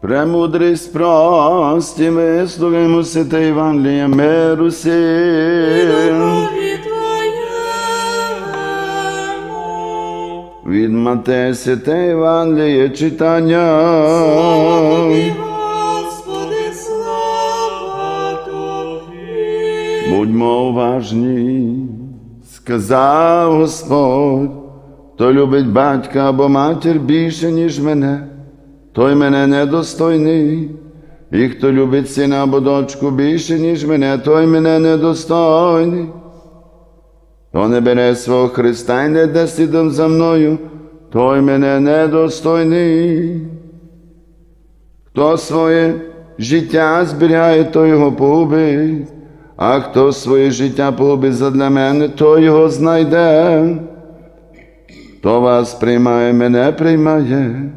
Премудрість прості, вислухаймо святе Євангеліє миру сім. Любові Від Матея святе Євангеліє читання. Тобі, Господи, слава Тобі. Будьмо уважні, сказав Господь, хто любить батька або матір більше, ніж мене, той мене недостойний. І хто любить сина або дочку більше, ніж мене, той мене недостойний. Хто не бере свого Христа і не йде слідом за мною, той мене недостойний. Хто своє життя зберігає, то його погубить, а хто своє життя погубить задля мене, то його знайде. Хто вас приймає, мене приймає.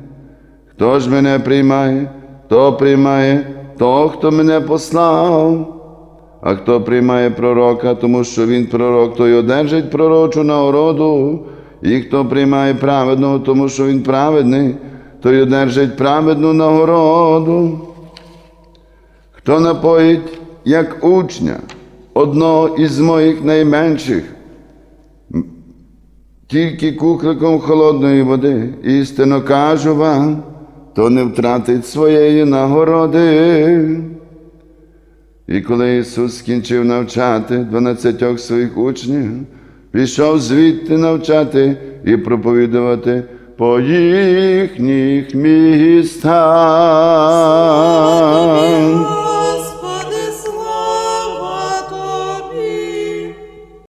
Хто ж мене приймає, то приймає того, хто мене послав. А хто приймає пророка, тому що він пророк, той одержить пророчу нагороду. І хто приймає праведного, тому що він праведний, той одержить праведну нагороду. Хто напоїть, як учня, одного із моїх найменших, тільки кухликом холодної води, істинно кажу вам, то не втратить своєї нагороди. І коли Ісус скінчив навчати дванадцятьох своїх учнів, пішов звідти навчати і проповідувати по їхніх містах.